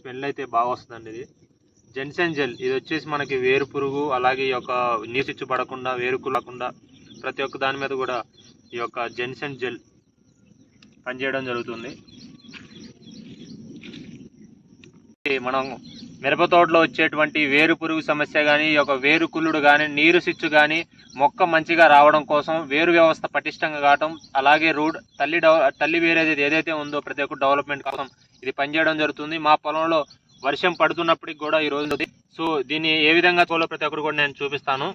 Smell అయితే బాగా వస్తుందండి ఇది. జెన్సెన్ జెల్ ఇది వచ్చేసి మనకి వేరు పురుగు అలాగే ఈ యొక్క నీసిచ్చు పడకుండా వేరుకు లేకుండా ప్రతి ఒక్క దాని మీద కూడా ఈ యొక్క జెన్సెన్ జెల్ పనిచేయడం జరుగుతుంది ఈ మనం మిరప తోటలో వచ్చేటువంటి వేరు పురుగు సమస్య కానీ ఈ వేరు కుళ్ళుడు కానీ నీరు సిచ్చు కానీ మొక్క మంచిగా రావడం కోసం వేరు వ్యవస్థ పటిష్టంగా కావడం అలాగే రూట్ తల్లి తల్లి వేరు ఏదైతే ఏదైతే ఉందో ప్రతి ఒక్క డెవలప్మెంట్ కోసం ఇది పనిచేయడం జరుగుతుంది. మా పొలంలో వర్షం పడుతున్నప్పటికి కూడా ఈ రోజు సో దీన్ని ఏ విధంగా తోలో ప్రతి ఒక్కరు కూడా నేను చూపిస్తాను.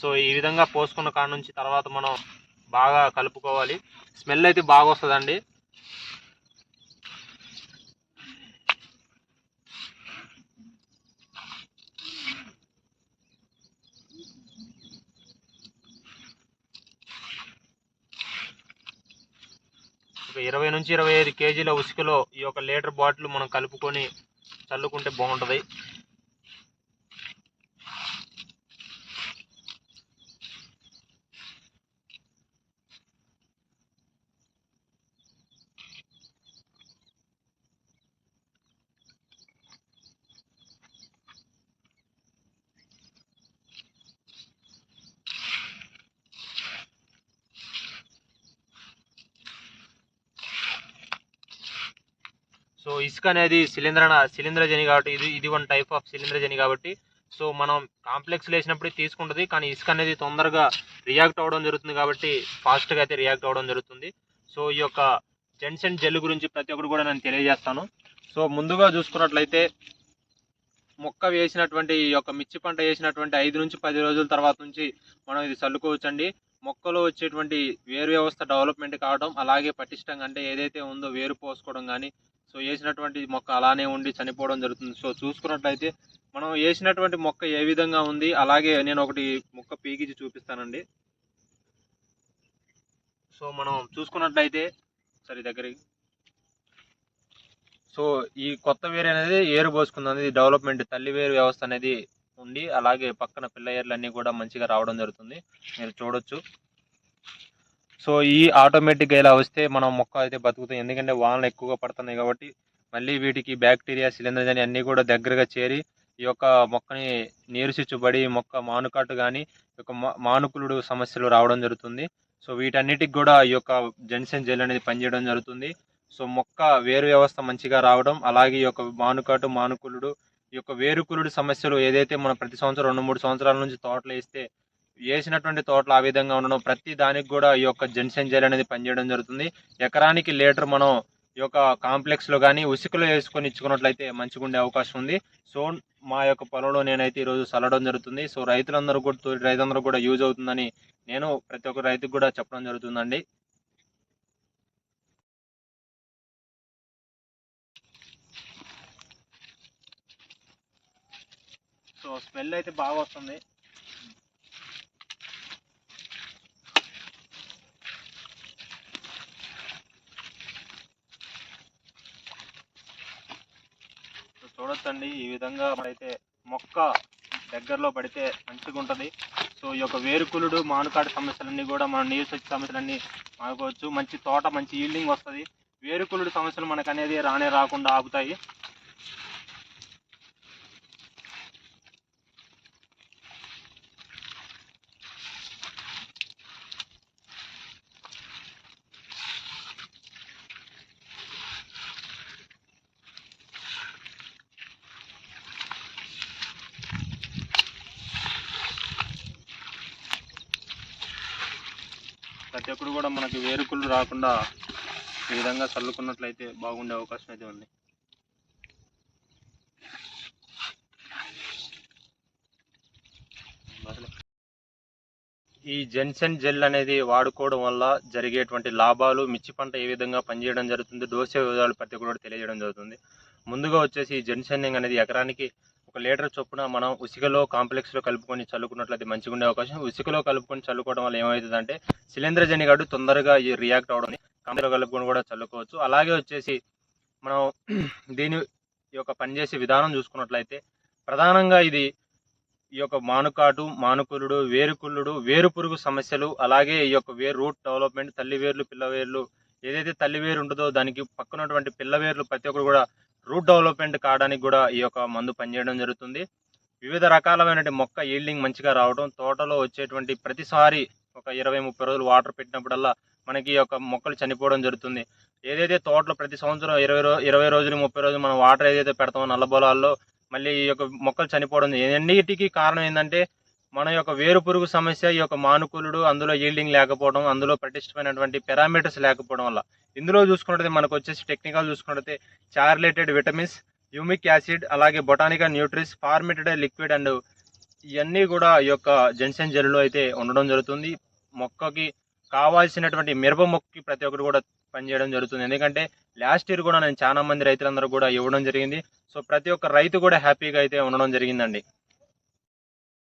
సో ఈ విధంగా పోసుకున్న కాడ నుంచి తర్వాత మనం బాగా కలుపుకోవాలి. స్మెల్ అయితే బాగా వస్తుందండి. ఒక ఇరవై నుంచి ఇరవై ఐదు కేజీల ఉసుకలో ఈ యొక్క లీటర్ బాటిల్ మనం కలుపుకొని చల్లుకుంటే బాగుంటుంది. సో ఇసుక అనేది శిలీంద్ర శిలీంద్రజని కాబట్టి ఇది ఇది వన్ టైప్ ఆఫ్ శిలీంద్రజని కాబట్టి సో మనం కాంప్లెక్స్ లేసినప్పుడు తీసుకుంటుంది కానీ ఇసుక అనేది తొందరగా రియాక్ట్ అవ్వడం జరుగుతుంది కాబట్టి ఫాస్ట్గా అయితే రియాక్ట్ అవ్వడం జరుగుతుంది. సో ఈ యొక్క జెన్సెన్ జెల్ గురించి ప్రతి ఒక్కరు కూడా నేను తెలియజేస్తాను. సో ముందుగా చూసుకున్నట్లయితే మొక్క వేసినటువంటి ఈ యొక్క మిర్చి పంట వేసినటువంటి ఐదు నుంచి పది రోజుల తర్వాత నుంచి మనం ఇది చల్లుకోవచ్చండి. మొక్కలో వచ్చేటువంటి వేరు వ్యవస్థ డెవలప్మెంట్ కావడం అలాగే పటిష్టంగా అంటే ఏదైతే ఉందో వేరు పోసుకోవడం కానీ సో వేసినటువంటి మొక్క అలానే ఉండి చనిపోవడం జరుగుతుంది. సో చూసుకున్నట్లయితే మనం వేసినటువంటి మొక్క ఏ విధంగా ఉంది అలాగే నేను ఒకటి మొక్క పీకించి చూపిస్తానండి. సో మనం చూసుకున్నట్లయితే సరే దగ్గరికి. సో ఈ కొత్త వేరు అనేది ఏరు పోసుకుంది అనేది డెవలప్మెంట్ తల్లి వేరు వ్యవస్థ అనేది ఉండి అలాగే పక్కన పిల్ల ఏర్లు అన్నీ కూడా మంచిగా రావడం జరుగుతుంది. మీరు చూడొచ్చు. సో ఈ ఆటోమేటిక్గా ఇలా వస్తే మనం మొక్క అయితే బతుకుతాం. ఎందుకంటే వానలు ఎక్కువగా పడుతున్నాయి కాబట్టి మళ్ళీ వీటికి బ్యాక్టీరియా శిలీంద్రజని అన్నీ కూడా దగ్గరగా చేరి ఈ యొక్క మొక్కని నీరుసిచ్చుబడి మొక్క మానుకాటు కానీ ఈ యొక్క మానుకులుడు సమస్యలు రావడం జరుగుతుంది. సో వీటన్నిటికి కూడా ఈ యొక్క జెన్సెన్ జెల్ అనేది పనిచేయడం జరుగుతుంది. సో మొక్క వేరు వ్యవస్థ మంచిగా రావడం అలాగే ఈ యొక్క మానుకాటు మానుకులుడు ఈ యొక్క వేరుకులుడు సమస్యలు ఏదైతే మనం ప్రతి సంవత్సరం రెండు మూడు సంవత్సరాల నుంచి తోటలు వేస్తే వేసినటువంటి తోటలు ఆ విధంగా ఉండడం ప్రతి దానికి కూడా ఈ యొక్క జెన్సెన్ జెల్ అనేది పనిచేయడం జరుగుతుంది. ఎకరానికి లీటర్ మనం ఈ యొక్క కాంప్లెక్స్లో కానీ ఉసుకలో వేసుకొని ఇచ్చుకున్నట్లయితే మంచిగా ఉండే అవకాశం ఉంది. సో మా యొక్క పొలంలో నేనైతే ఈరోజు చల్లడం జరుగుతుంది. సో రైతులందరూ కూడా తోటి రైతులందరూ కూడా యూజ్ అవుతుందని నేను ప్రతి ఒక్క రైతుకు కూడా చెప్పడం జరుగుతుందండి. సో స్మెల్ అయితే బాగా వస్తుంది. చూడొచ్చండి. ఈ విధంగా అయితే మొక్క దగ్గరలో పడితే మంచిగా ఉంటుంది సో ఈ యొక్క వేరుకులుడు మానుకాడి సమస్యలన్నీ కూడా మన నీరు శక్తి సమస్యలన్నీ మానుకోవచ్చు. మంచి తోట మంచి ఈల్డింగ్ వస్తుంది. వేరుకులుడు సమస్యలు మనకు అనేది రానే రాకుండా ఆగుతాయి. ప్రతి ఒక్కరు కూడా మనకి వేరుకులు రాకుండా ఈ విధంగా చల్లుకున్నట్లయితే బాగుండే అవకాశం అయితే ఉంది. ఈ జెన్సెన్ జెల్ అనేది వాడుకోవడం వల్ల జరిగేటువంటి లాభాలు మిర్చి పంట ఏ విధంగా పనిచేయడం జరుగుతుంది డోసే విధాలు ప్రతి ఒక్కరు కూడా తెలియజేయడం జరుగుతుంది. ముందుగా వచ్చేసి ఈ జెన్సన్నింగ్ అనేది ఎకరానికి ఒక లీటర్ చొప్పున మనం ఉసికలో కాంప్లెక్స్లో కలుపుకొని చల్లుకున్నట్లయితే మంచిగా ఉండే అవకాశం. ఉసికలో కలుపుకొని చల్లుకోవడం వల్ల ఏమవుతుందంటే శిలీంద్రజని గడ్డు తొందరగా రియాక్ట్ అవడం కాంప్లెక్స్లో కలుపుకొని కూడా చల్లుకోవచ్చు. అలాగే వచ్చేసి మనం దీని యొక్క పనిచేసే విధానం చూసుకున్నట్లయితే ప్రధానంగా ఇది ఈ యొక్క మానుకాటు మానుకులుడు వేరుకుళ్ళుడు వేరు పురుగు సమస్యలు అలాగే ఈ యొక్క వేరు రూట్ డెవలప్మెంట్ తల్లి వేర్లు పిల్ల వేర్లు ఏదైతే తల్లి వేరు ఉంటుందో దానికి పక్కనటువంటి పిల్ల వేర్లు ప్రతి ఒక్కరు కూడా రూట్ డెవలప్మెంట్ కావడానికి కూడా ఈ యొక్క మందు పనిచేయడం జరుగుతుంది. వివిధ రకాలమైనటువంటి మొక్క ఈల్డింగ్ మంచిగా రావడం తోటలో వచ్చేటువంటి ప్రతిసారి ఒక ఇరవై ముప్పై రోజులు వాటర్ పెట్టినప్పుడల్లా మనకి ఈ యొక్క మొక్కలు చనిపోవడం జరుగుతుంది. ఏదైతే తోటలో ప్రతి సంవత్సరం ఇరవై రో ఇరవై రోజులు ముప్పై రోజులు మనం వాటర్ ఏదైతే పెడతామో నల్ల పొలాల్లో మళ్ళీ ఈ యొక్క మొక్కలు చనిపోవడం ఎన్నిటికీ కారణం ఏంటంటే మన యొక్క వేరు పురుగు సమస్య ఈ యొక్క మానుకూలుడు అందులో ఈల్డింగ్ లేకపోవడం అందులో పటిష్టమైనటువంటి పారామీటర్స్ లేకపోవడం వల్ల. ఇందులో చూసుకుంటే మనకు వచ్చేసి టెక్నికల్ చూసుకుంటే చార్లేటెడ్ విటమిన్స్ యూమిక్ యాసిడ్ అలాగే botanical nutrients fermented liquid and ఇవన్నీ కూడా ఈ యొక్క జెన్సన్ జెల్లో అయితే ఉండడం జరుగుతుంది. మొక్కకి కావాల్సినటువంటి మిరప మొక్కకి ప్రతి ఒక్కరు కూడా పనిచేయడం జరుగుతుంది. ఎందుకంటే లాస్ట్ ఇయర్ కూడా నేను చాలా మంది రైతులందరూ కూడా ఇవ్వడం జరిగింది. సో ప్రతి ఒక్క రైతు కూడా హ్యాపీగా అయితే ఉండడం జరిగిందండి.